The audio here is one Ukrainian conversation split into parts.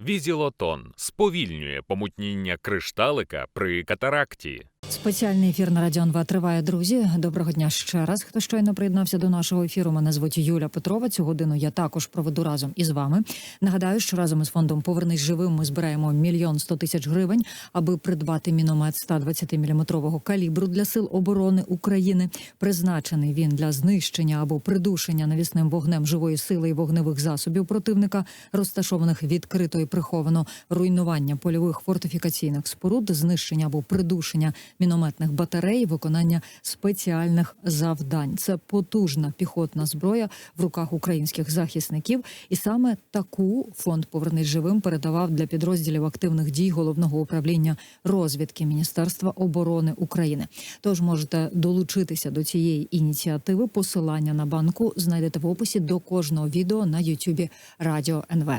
Візілотон сповільнює помутніння кришталика при катаракті. Спеціальний ефір на Радіо НВ триває, друзі. Доброго дня ще раз. Хто щойно приєднався до нашого ефіру? Мене звуть Юля Петрова. Цю годину я також проведу разом із вами. Нагадаю, що разом із фондом Повернись живим ми збираємо мільйон сто тисяч гривень, аби придбати міномет 120-мм калібру для сил оборони України. Призначений він для знищення або придушення навісним вогнем живої сили і вогневих засобів противника, розташованих відкрито і приховано, руйнування польових фортифікаційних споруд, знищення або придушення мінометних батарей, виконання спеціальних завдань. Це потужна піхотна зброя в руках українських захисників, і саме таку фонд Повернись живим передавав для підрозділів активних дій головного управління розвідки Міністерства оборони України. Тож можете долучитися до цієї ініціативи. Посилання на банку знайдете в описі до кожного відео на Ютубі Радіо НВ.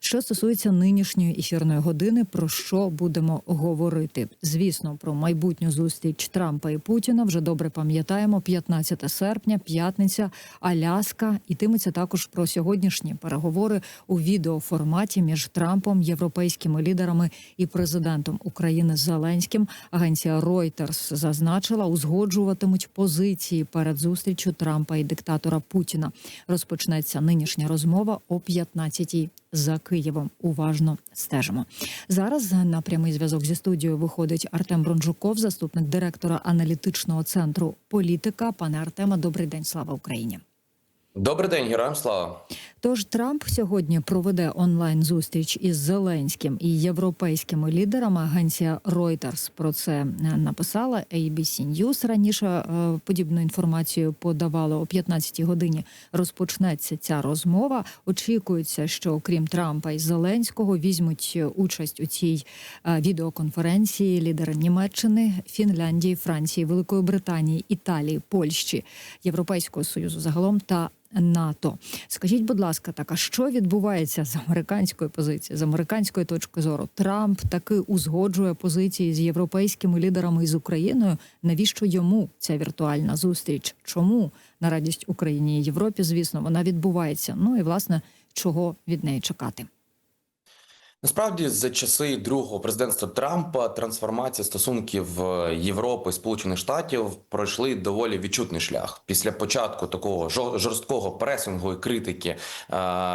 Що стосується нинішньої ефірної години, про що будемо говорити? Звісно, про майбутню зустріч Трампа і Путіна вже добре пам'ятаємо. 15 серпня, п'ятниця, Аляска. Ітиметься також про сьогоднішні переговори у відеоформаті між Трампом, європейськими лідерами і президентом України Зеленським. Агенція Reuters зазначила, узгоджуватимуть позиції перед зустрічю Трампа і диктатора Путіна. Розпочнеться нинішня розмова о 15-й за Києвом. Уважно стежимо. Зараз на прямий зв'язок зі студією виходить Артем Бронжуков, заступник директора аналітичного центру політика. Пане Артема, добрий день. Слава Україні. Добрий день, героям слава. Тож Трамп сьогодні проведе онлайн зустріч із Зеленським і європейськими лідерами. Агенція Reuters про це е, написала. ABC News раніше е, подібну інформацію подавала о 15-й годині. Розпочнеться ця розмова. Очікується, що окрім Трампа і Зеленського візьмуть участь у цій е, відеоконференції лідери Німеччини, Фінляндії, Франції, Великої Британії, Італії, Польщі, Європейського союзу загалом та НАТО. Скажіть, будь ласка, так а що відбувається з американської позиції, з американської точки зору? Трамп таки узгоджує позиції з європейськими лідерами і з Україною. Навіщо йому ця віртуальна зустріч? Чому на радість Україні і Європі? Звісно, вона відбувається. Ну і власне чого від неї чекати? Насправді, за часи другого президентства Трампа трансформація стосунків е, Європи і Сполучених Штатів пройшли доволі відчутний шлях. Після початку такого жор- жорсткого пресингу і критики е,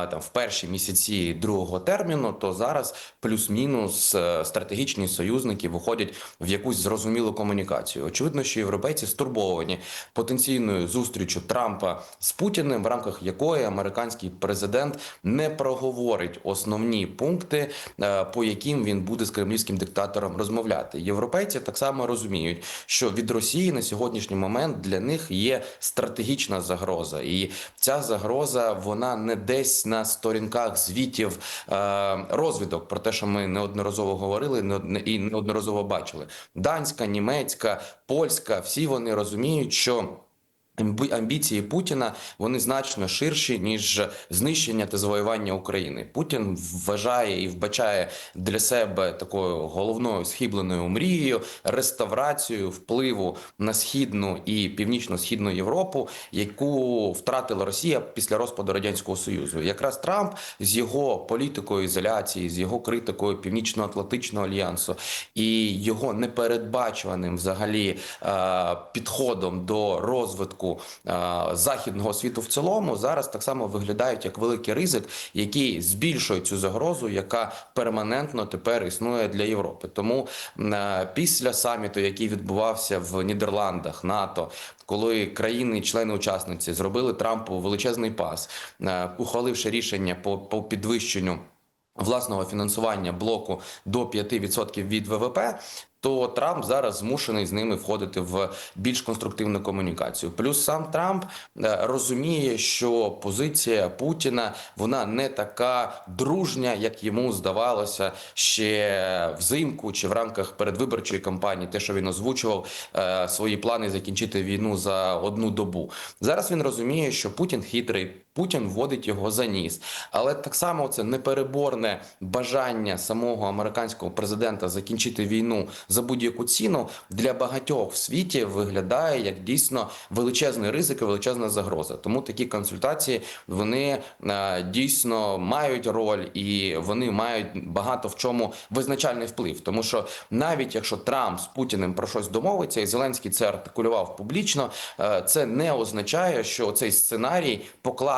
там в перші місяці другого терміну, то зараз плюс-мінус е, стратегічні союзники виходять в якусь зрозумілу комунікацію. Очевидно, що європейці стурбовані потенційною зустрічю Трампа з Путіним, в рамках якої американський президент не проговорить основні пункти, по яким він буде з кремлівським диктатором розмовляти. Європейці так само розуміють, що від Росії на сьогоднішній момент для них є стратегічна загроза, і ця загроза вона не десь на сторінках звітів е, розвідок про те, що ми неодноразово говорили і неодноразово бачили. Данська, німецька, польська, всі вони розуміють, що. Амбі- Амбіції Путіна вони значно ширші ніж знищення та завоювання України. Путін вважає і вбачає для себе такою головною схибленою мрією реставрацію впливу на східну і північно-східну Європу, яку втратила Росія після розпаду радянського союзу. Якраз Трамп з його політикою ізоляції, з його критикою північно-атлантичного альянсу і його непередбачуваним взагалі е, підходом до розвитку е, західного світу в цілому зараз так само виглядають як великий ризик, який збільшує цю загрозу, яка перманентно тепер існує для Європи. Тому е, після саміту, який відбувався в Нідерландах, НАТО, коли країни-члени-учасниці зробили Трампу величезний пас, е, ухваливши рішення по, по підвищенню. Власного фінансування блоку до 5% від ВВП, то Трамп зараз змушений з ними входити в більш конструктивну комунікацію. Плюс сам Трамп е, розуміє, що позиція Путіна вона не така дружня, як йому здавалося ще взимку чи в рамках передвиборчої кампанії. Те, що він озвучував е, свої плани закінчити війну за одну добу. Зараз він розуміє, що Путін хитрий. Путін вводить його за ніс. Але так само це непереборне бажання самого американського президента закінчити війну за будь-яку ціну для багатьох в світі виглядає як дійсно величезний ризик і величезна загроза. Тому такі консультації вони е, дійсно мають роль і вони мають багато в чому визначальний вплив. Тому що навіть якщо Трамп з Путіним про щось домовиться, і Зеленський це артикулював публічно, е, це не означає, що цей сценарій,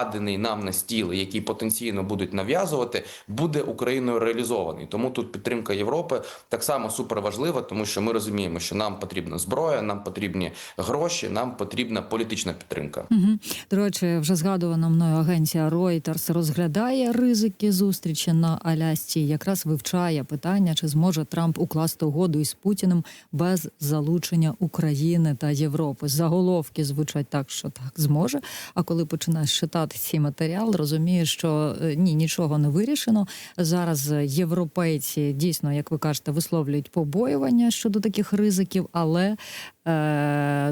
покладений нам на стіл, який потенційно будуть нав'язувати, буде Україною реалізований. Тому тут підтримка Європи так само суперважлива, тому що ми розуміємо, що нам потрібна зброя, нам потрібні гроші, нам потрібна політична підтримка. Угу. До речі, вже згадувана мною агенція Reuters розглядає ризики зустрічі на Алясці. Якраз вивчає питання, чи зможе Трамп укласти угоду із Путіним без залучення України та Європи. Заголовки звучать так, що так зможе. А коли починаєш читати цей матеріал, розуміє, що е, ні, нічого не вирішено. Зараз європейці дійсно, як ви кажете, висловлюють побоювання щодо таких ризиків, але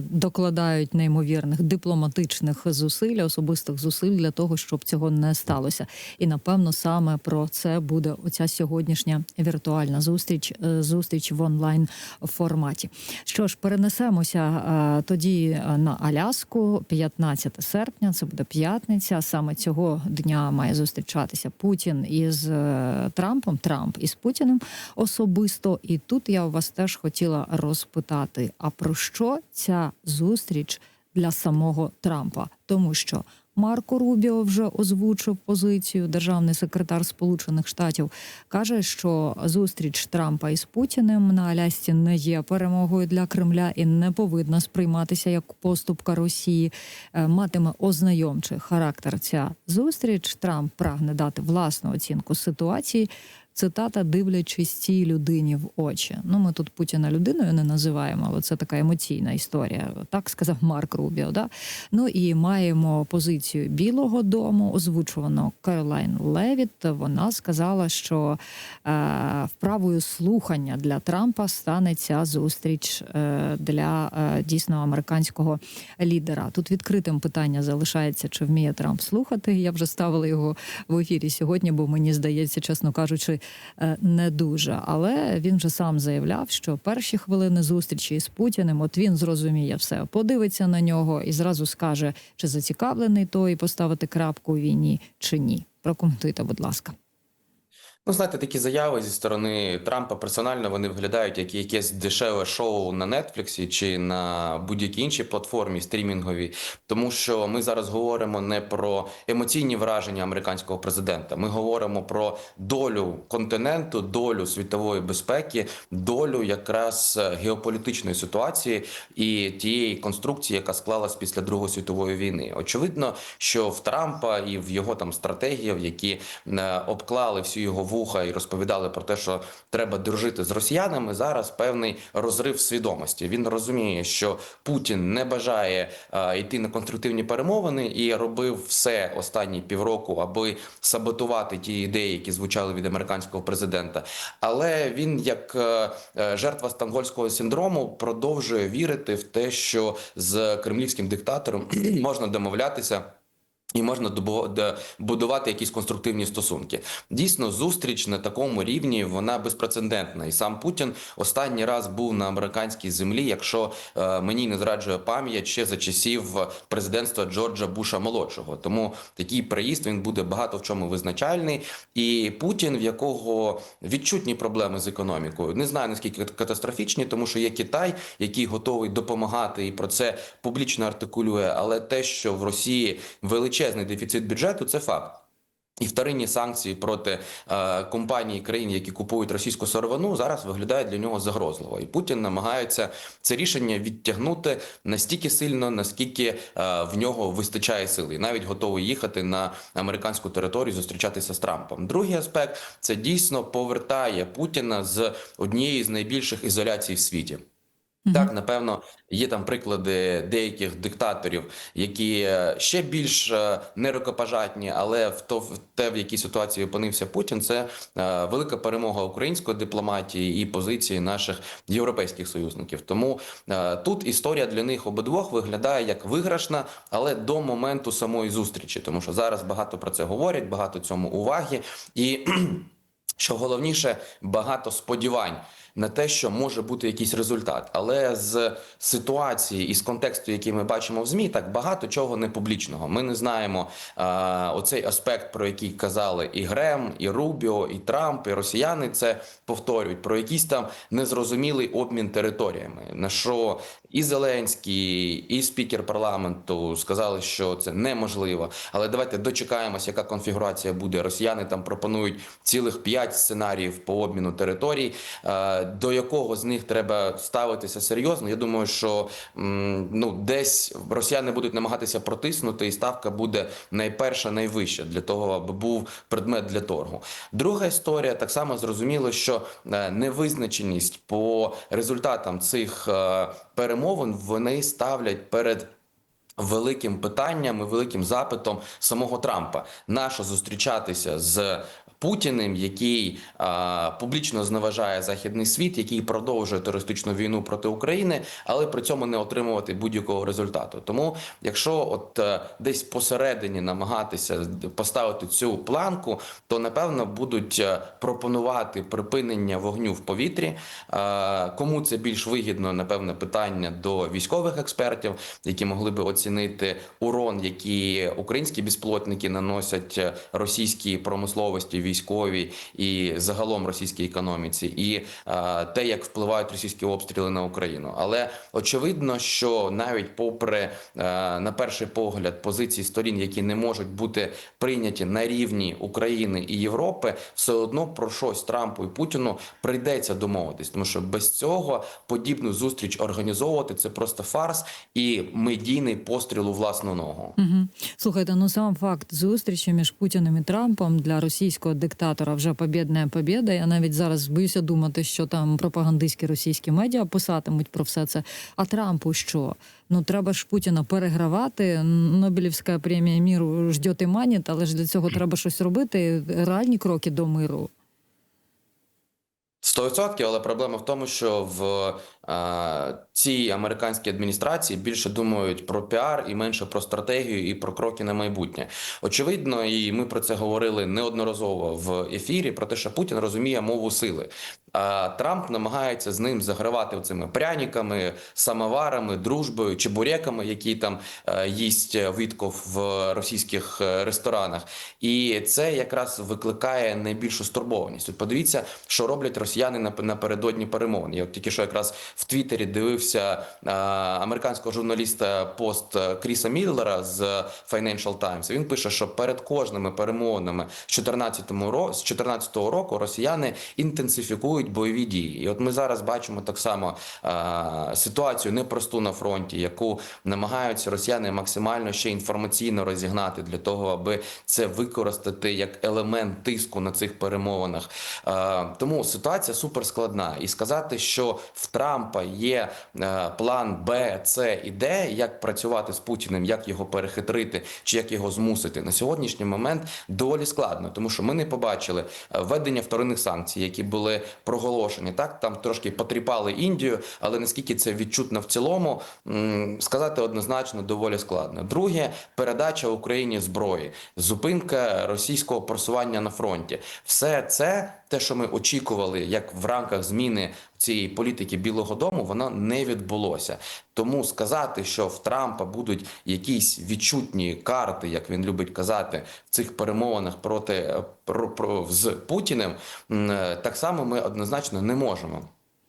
докладають неймовірних дипломатичних зусиль, особистих зусиль для того, щоб цього не сталося. І напевно саме про це буде оця сьогоднішня віртуальна зустріч, е, зустріч в онлайн форматі. Що ж, перенесемося е, тоді е, на Аляску, 15 серпня. Це буде п'ятниця. Саме цього дня має зустрічатися Путін із е, Трампом, Трамп із Путіним особисто. І тут я у вас теж хотіла розпитати: а про що ця зустріч для самого Трампа? Тому що Марко Рубіо вже озвучив позицію. Державний секретар Сполучених Штатів каже, що зустріч Трампа із Путіним на Алясці не є перемогою для Кремля і не повинна сприйматися як поступка Росії. Е, Матиме ознайомчий характер ця зустріч. Трамп прагне дати власну оцінку ситуації. Цитата, дивлячись цій людині в очі. Ну, ми тут Путіна людиною не називаємо, але це така емоційна історія. Так сказав Марк Рубіо. Да? Ну і маємо позицію Білого Дому, озвучувану Каролайн Левіт. Вона сказала, що е, вправою слухання для Трампа стане ця зустріч е, для е, дійсно американського лідера. Тут відкритим питання залишається, чи вміє Трамп слухати. Я вже ставила його в ефірі сьогодні, бо мені здається, чесно кажучи, не дуже. Але він вже сам заявляв, що перші хвилини зустрічі з Путіним, от він зрозуміє все, подивиться на нього і зразу скаже, чи зацікавлений той поставити крапку у війні, чи ні. Прокоментуйте, будь ласка. Ну, знаєте, такі заяви зі сторони Трампа персонально вони виглядають як якесь дешеве шоу на Нетфліксі чи на будь-якій іншій платформі стрімінговій, тому що ми зараз говоримо не про емоційні враження американського президента. Ми говоримо про долю континенту, долю світової безпеки, долю якраз геополітичної ситуації і тієї конструкції, яка склалась після Другої світової війни. Очевидно, що в Трампа і в його там стратегіях, які е, обклали всю його вуха і розповідали про те, що треба дружити з росіянами. Зараз певний розрив свідомості. Він розуміє, що Путін не бажає е, йти на конструктивні перемовини і робив все останні півроку, аби саботувати ті ідеї, які звучали від американського президента. Але він, як е, е, жертва стангольського синдрому, продовжує вірити в те, що з кремлівським диктатором можна домовлятися. І можна будувати якісь конструктивні стосунки. Дійсно, зустріч на такому рівні вона безпрецедентна. І сам Путін останній раз був на американській землі, якщо е, мені не зраджує пам'ять ще за часів президентства Джорджа Буша молодшого. Тому такий приїзд він буде багато в чому визначальний. І Путін, в якого відчутні проблеми з економікою, не знаю наскільки катастрофічні, тому що є Китай, який готовий допомагати і про це публічно артикулює. Але те, що в Росії величезний дефіцит бюджету, це факт. І вторинні санкції проти е, компаній країн, які купують російську сировину, зараз виглядають для нього загрозливо. І Путін намагається це рішення відтягнути настільки сильно, наскільки е, в нього вистачає сили, і навіть готовий їхати на американську територію, зустрічатися з Трампом. Другий аспект це дійсно повертає Путіна з однієї з найбільших ізоляцій в світі. Так, напевно, є там приклади деяких диктаторів, які е, ще більш е, нерукопожатні, але в то в те, в якій ситуації опинився Путін, це е, велика перемога української дипломатії і позиції наших європейських союзників. Тому е, тут історія для них обидвох виглядає як виграшна, але до моменту самої зустрічі, тому що зараз багато про це говорять, багато цьому уваги і. Що головніше, багато сподівань на те, що може бути якийсь результат, але з ситуації і з контексту, який ми бачимо в змі, так багато чого не публічного. Ми не знаємо е, оцей аспект, про який казали і Грем, і Рубіо, і Трамп, і Росіяни це повторюють про якийсь там незрозумілий обмін територіями. На що і Зеленський, і спікер парламенту сказали, що це неможливо. Але давайте дочекаємось, яка конфігурація буде. Росіяни там пропонують цілих п'ять сценаріїв по обміну територій. Е, До якого з них треба ставитися серйозно? Я думаю, що ну десь росіяни будуть намагатися протиснути, і ставка буде найперша, найвища для того, аби був предмет для торгу. Друга історія так само зрозуміло, що е, невизначеність по результатам цих е, перемовин вони ставлять перед. Великим питанням і великим запитом самого Трампа нащо зустрічатися з Путіним, який а, публічно зневажає західний світ, який продовжує терористичну війну проти України, але при цьому не отримувати будь-якого результату. Тому, якщо от е, десь посередині намагатися поставити цю планку, то напевно будуть е, пропонувати припинення вогню в повітрі. Е, Кому це більш вигідно? Напевне, питання до військових експертів, які могли би оцінити урон, який українські безпілотники наносять російській промисловості, військовій і загалом російській економіці, і е, те, як впливають російські обстріли на Україну. Але очевидно, що навіть попри е, на перший погляд позиції сторін, які не можуть бути прийняті на рівні України і Європи, все одно про щось Трампу і Путіну прийдеться домовитись, тому що без цього подібну зустріч організовувати це просто фарс і медійний постріл у власну ногу. Угу. Слухайте, ну сам факт зустрічі між Путіним і Трампом для російського диктатора вже побєдна побєда. Я навіть зараз боюся думати, що там пропагандистські російські медіа писатимуть про все це. А Трампу що? Ну треба ж Путіна перегравати. Нобелівська премія міру ждет і манить, але ж для цього треба щось робити. Реальні кроки до миру. 100%, але проблема в тому, що в цій американській адміністрації більше думають про піар і менше про стратегію і про кроки на майбутнє. Очевидно, і ми про це говорили неодноразово в ефірі. Про те, що Путін розуміє мову сили. А Трамп намагається з ним загравати цими пряниками, самоварами, дружбою, чебуреками, які там е, їсть Вітков в російських е, ресторанах. І це якраз викликає найбільшу стурбованість. От подивіться, що роблять росіяни нап- напередодні перемовин. Я от тільки що якраз в Твіттері дивився е, американського журналіста пост е, Кріса Міллера з Financial Times. Він пише, що перед кожними перемовинами з 14 ро- з 14 року росіяни інтенсифікують бойові дії. І от ми зараз бачимо так само е, ситуацію непросту на фронті, яку намагаються росіяни максимально ще інформаційно розігнати для того, аби це використати як елемент тиску на цих перемовинах. Тому ситуація суперскладна. І сказати, що в Трампа є е, план Б, С і Д, як працювати з Путіним, як його перехитрити, чи як його змусити на сьогоднішній момент доволі складно, тому що ми не побачили е, введення вторинних санкцій, які були проголошені. Так там трошки потріпали Індію, але наскільки це відчутно в цілому, сказати однозначно доволі складно. Друге передача Україні зброї, зупинка російського просування на фронті. Все це те, що ми очікували, як в рамках зміни цієї політики Білого Дому, воно не відбулося. Тому сказати, що в Трампа будуть якісь відчутні карти, як він любить казати, в цих перемовинах проти е, про, про з Путіним, е, так само ми однозначно не можемо.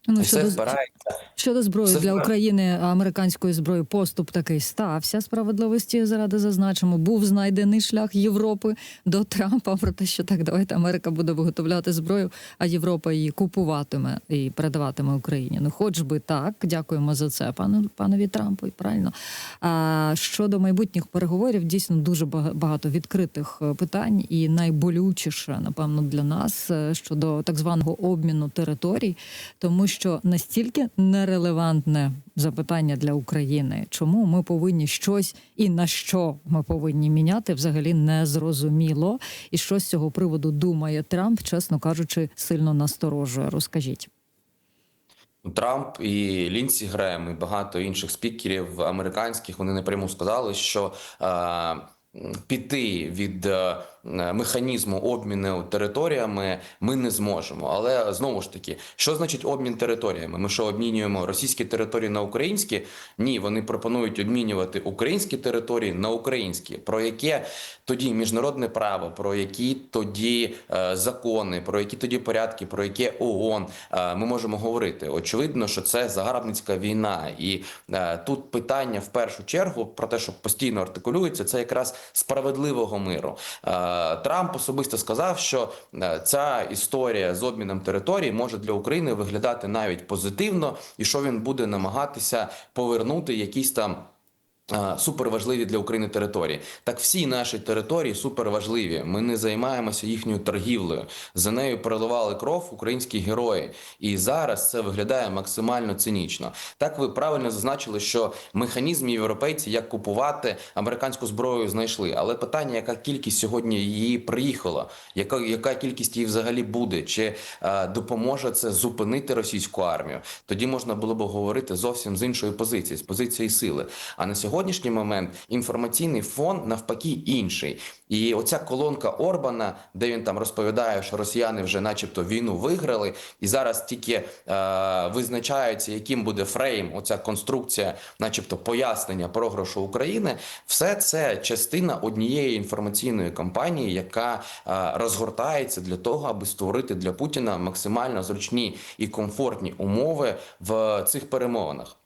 Ну, Все щодо, спирається щодо зброї Все для спра- України американської зброї поступ такий стався справедливості заради зазначимо. Був знайдений шлях Європи до Трампа про те, що так давайте Америка буде виготовляти зброю, а Європа її купуватиме і передаватиме Україні. Ну, хоч би так, дякуємо за це, пану панові Трампу. І правильно. А щодо майбутніх переговорів, дійсно дуже багато відкритих е, питань, і найболючіше, напевно, для нас е, щодо так званого обміну територій, тому що настільки нерелевантне запитання для України, чому ми повинні щось і на що ми повинні міняти, взагалі не зрозуміло. І що з цього приводу думає Трамп, чесно кажучи, сильно насторожує. Розкажіть. Трамп і Лінсі Грем і багато інших спікерів американських вони напряму сказали, що е, піти від е, механізму обміну територіями ми не зможемо. Але знову ж таки, що значить обмін територіями? Ми що обмінюємо російські території на українські? Ні, вони пропонують обмінювати українські території на українські. Про яке тоді міжнародне право, про які тоді е, закони, про які тоді порядки, про яке ООН е, ми можемо говорити. Очевидно, що це загарбницька війна, і е, тут питання в першу чергу про те, що постійно артикулюється, це якраз справедливого миру. Трамп особисто сказав, що е, ця історія з обміном територій може для України виглядати навіть позитивно, і що він буде намагатися повернути якісь там. Суперважливі для України території. Так всі наші території суперважливі. Ми не займаємося їхньою торгівлею. За нею переливали кров українські герої. І зараз це виглядає максимально цинічно. Так ви правильно зазначили, що механізм європейці, як купувати американську зброю, знайшли. Але питання, яка кількість сьогодні її приїхала, яка, яка кількість її взагалі буде, чи е, допоможе це зупинити російську армію? Тоді можна було б говорити зовсім з іншої позиції, з позиції сили. А на сьогоднішній момент інформаційний фон навпаки інший. І оця колонка Орбана, де він там розповідає, що росіяни вже, начебто, війну виграли, і зараз тільки е, визначаються, яким буде фрейм, оця конструкція, начебто, пояснення програшу України. Все це частина однієї інформаційної кампанії, яка е, розгортається для того, аби створити для Путіна максимально зручні і комфортні умови в цих перемовинах.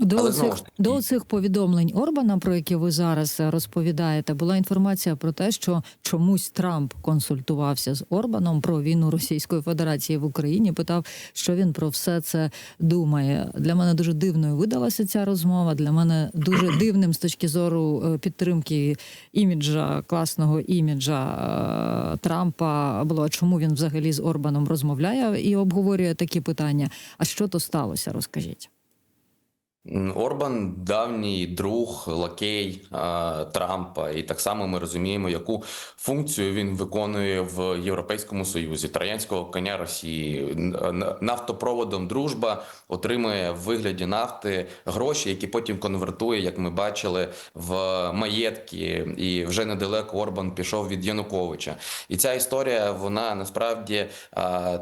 До Але цих, таки- до цих повідомлень Орбана, про які ви зараз е, розповідаєте, була інформація про те, що чомусь Трамп консультувався з Орбаном про війну Російської Федерації в Україні. Питав, що він про все це думає. Для мене дуже дивною видалася ця розмова. Для мене дуже дивним з точки зору е, підтримки іміджа, класного іміджа е, Трампа було. Чому він взагалі з Орбаном розмовляє і обговорює такі питання? А що то сталося? Розкажіть. Орбан давній друг, лакей Трампа, і так само ми розуміємо, яку функцію він виконує в Європейському Союзі. Троянського коня Росії нафтопроводом дружба отримує в вигляді нафти гроші, які потім конвертує, як ми бачили, в маєтки. І вже недалеко Орбан пішов від Януковича. І ця історія вона насправді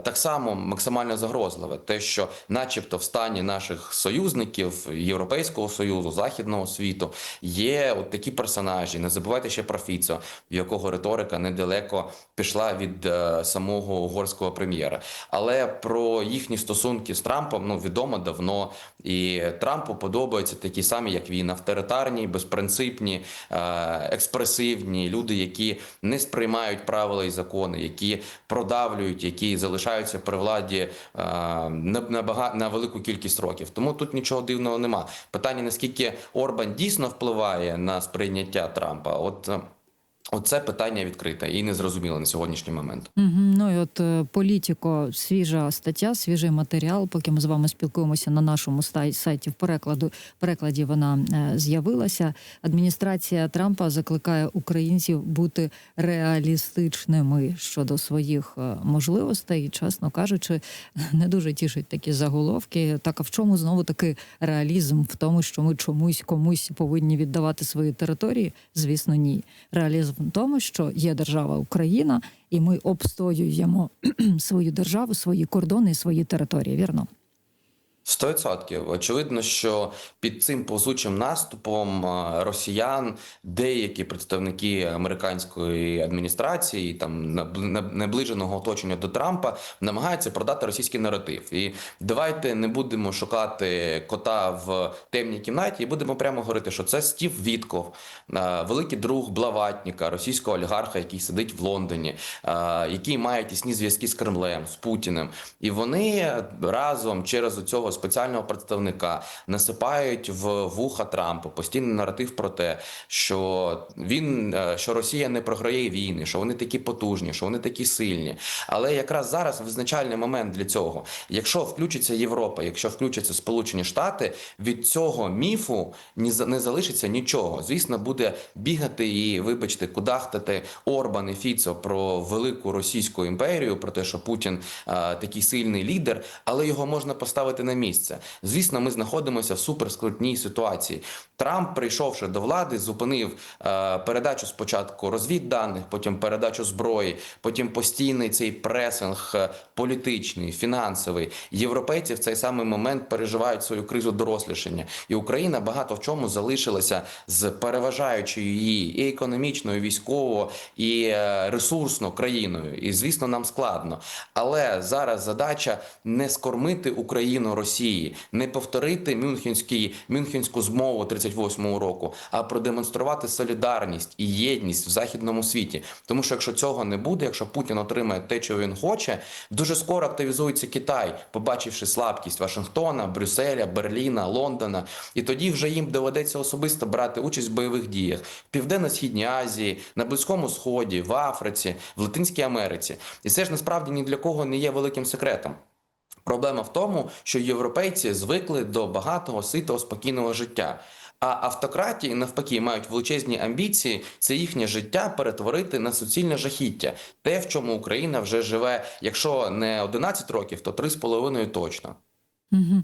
так само максимально загрозлива. Те, що, начебто, в стані наших союзників Європейського союзу, західного світу є от такі персонажі. Не забувайте ще про Фіцо, в якого риторика недалеко пішла від е, самого угорського прем'єра. Але про їхні стосунки з Трампом ну відомо давно. І Трампу подобаються такі самі, як він, авторитарні, безпринципні, е, експресивні люди, які не сприймають правила і закони, які продавлюють, які залишаються при владі е, на, на, на велику кількість років. Тому тут нічого дивного нема. Питання наскільки Орбан дійсно впливає на сприйняття Трампа. От е, Оце питання відкрите і незрозуміле на сьогоднішній момент. Угу. Ну і от е, політико, свіжа стаття, свіжий матеріал. Поки ми з вами спілкуємося на нашому сайті в перекладу перекладі вона е, з'явилася. Адміністрація Трампа закликає українців бути реалістичними щодо своїх е, можливостей. І, чесно кажучи, не дуже тішать такі заголовки. Так а в чому знову таки реалізм в тому, що ми чомусь комусь повинні віддавати свої території? Звісно, ні. Реалізм в тому, що є держава Україна, і ми обстоюємо свою державу, свої кордони, свої території. Вірно. Сто відсотків. Очевидно, що під цим повзучим наступом росіян деякі представники американської адміністрації, там наб- наб- наближеного оточення до Трампа, намагаються продати російський наратив. І давайте не будемо шукати кота в темній кімнаті, і будемо прямо говорити, що це Стів Вітков, великий друг Блаватніка, російського олігарха, який сидить в Лондоні, який має тісні зв'язки з Кремлем, з Путіним. І вони разом через цього свого спеціального представника, насипають в вуха Трампа постійний наратив про те, що він е, що Росія не програє війни, що вони такі потужні, що вони такі сильні. Але якраз зараз визначальний момент для цього. Якщо включиться Європа, якщо включаться Сполучені Штати, від цього міфу ні не залишиться нічого. Звісно, буде бігати і, вибачте, кудахтати Орбан і Фіцо про велику російську імперію, про те, що Путін е, такий сильний лідер, але його можна поставити на. Звісно, ми знаходимося в суперскладній ситуації. Трамп, прийшовши до влади, зупинив е, передачу спочатку розвідданих, потім передачу зброї, потім постійний цей пресинг е, політичний, фінансовий. Європейці в цей самий момент переживають свою кризу дорослішання, і Україна багато в чому залишилася з переважаючою її і економічно, і військово, і е, ресурсно країною. І звісно, нам складно. Але зараз задача не скормити Україну Росії, не повторити Мюнхенський Мюнхенську змову 38-го року, а продемонструвати солідарність і єдність в західному світі. Тому що якщо цього не буде, якщо Путін отримає те, чого він хоче, дуже скоро активізується Китай, побачивши слабкість Вашингтона, Брюсселя, Берліна, Лондона, і тоді вже їм доведеться особисто брати участь в бойових діях в південно-східній Азії, на Близькому Сході, в Африці, в Латинській Америці. І це ж насправді ні для кого не є великим секретом. Проблема в тому, що європейці звикли до багатого, ситого, спокійного життя. А автократії навпаки мають величезні амбіції це їхнє життя перетворити на суцільне жахіття. Те, в чому Україна вже живе, якщо не 11 років, то 3,5 точно. Угу.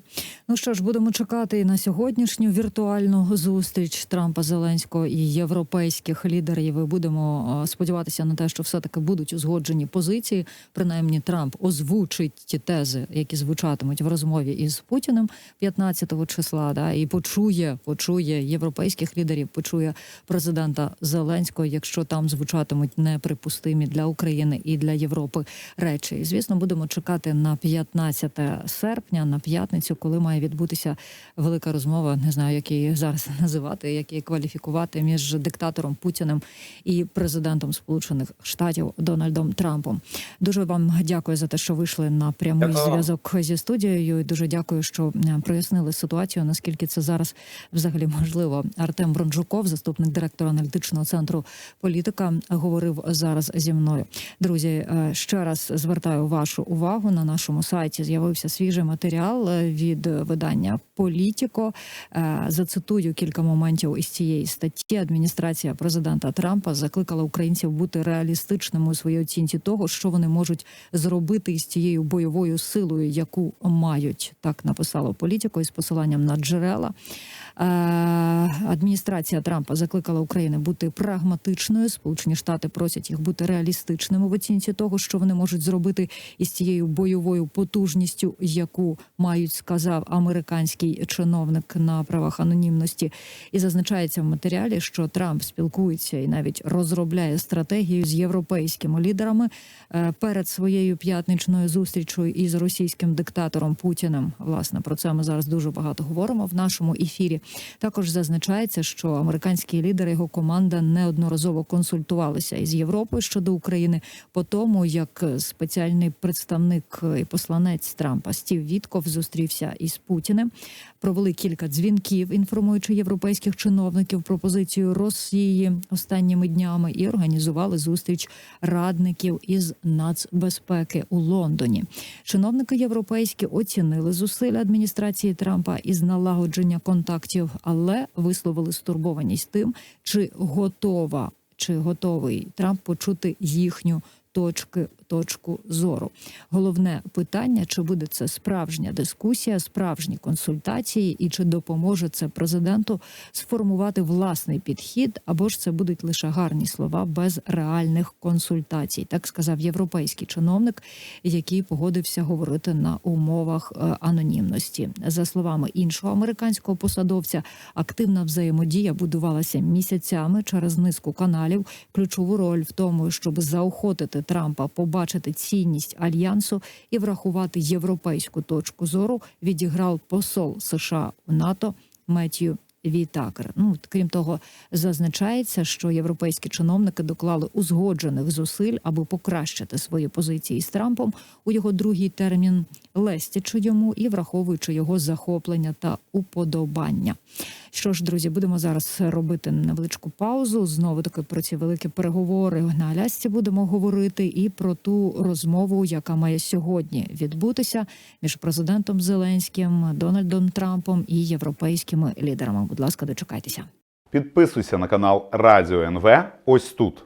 Ну що ж, будемо чекати на сьогоднішню віртуальну зустріч Трампа Зеленського і європейських лідерів. Будемо е, сподіватися на те, що все таки будуть узгоджені позиції. Принаймні, Трамп озвучить ті тези, які звучатимуть в розмові із Путіним 15 числа. Да, і почує, почує європейських лідерів, почує президента Зеленського, якщо там звучатимуть неприпустимі для України і для Європи речі. І звісно, будемо чекати на 15 серпня, на п'ятницю, коли має відбутися велика розмова. Не знаю, як її зараз називати, як її кваліфікувати між диктатором Путіним і президентом Сполучених Штатів Дональдом Трампом. Дуже вам дякую за те, що вийшли на прямий Дякую зв'язок зі студією. І дуже дякую, що е, прояснили ситуацію. Наскільки це зараз взагалі можливо. Артем Бронжуков, заступник директора аналітичного центру політика, говорив зараз зі мною. Друзі, е, ще раз звертаю вашу увагу на нашому сайті. З'явився свіжий матеріал е, від видання Політіко. Е, Зацитую кілька моментів із цієї статті. Адміністрація президента Трампа закликала українців бути реалістичними у своїй оцінці того, що вони можуть зробити із цією бойовою силою, яку мають. Так написало Політіко із посиланням на джерела. Е, Адміністрація Трампа закликала Україну бути прагматичною. Сполучені Штати просять їх бути реалістичними в оцінці того, що вони можуть зробити із цією бойовою потужністю, яку мають, сказав американський чиновник на правах анонімності. І зазначається в матеріалі, що Трамп спілкується і навіть розробляє стратегію з європейськими лідерами е, перед своєю п'ятничною зустрічю із російським диктатором Путіним. Власне про це ми зараз дуже багато говоримо в нашому ефірі. Також зазначається, що американські лідери його команда неодноразово консультувалися із Європою щодо України по тому, як спеціальний представник і посланець Трампа Стів Вітков зустрівся із Путіним. Провели кілька дзвінків, інформуючи європейських чиновників про позицію Росії останніми днями, і організували зустріч радників із нацбезпеки у Лондоні. Чиновники європейські оцінили зусилля адміністрації Трампа із налагодження контактів, але висловили стурбованість тим, чи готова чи готовий Трамп почути їхню точки точку зору. Головне питання: чи буде це справжня дискусія, справжні консультації, і чи допоможе це президенту сформувати власний підхід, або ж це будуть лише гарні слова без реальних консультацій, так сказав європейський чиновник, який погодився говорити на умовах е, анонімності. За словами іншого американського посадовця, активна взаємодія будувалася місяцями через низку каналів. Ключову роль в тому, щоб заохотити Трампа побачити цінність альянсу і врахувати європейську точку зору, відіграв посол США в НАТО Меттью Вітакер. Ну крім того, зазначається, що європейські чиновники доклали узгоджених зусиль, аби покращити свої позиції з Трампом у його другий термін, лестячи йому і враховуючи його захоплення та уподобання. Що ж, друзі, будемо зараз робити невеличку паузу. Знову таки про ці великі переговори на Алясці будемо говорити і про ту розмову, яка має сьогодні відбутися між президентом Зеленським, Дональдом Трампом і європейськими лідерами. Будь ласка, дочекайтеся. Підписуйся на канал Радіо НВ ось тут.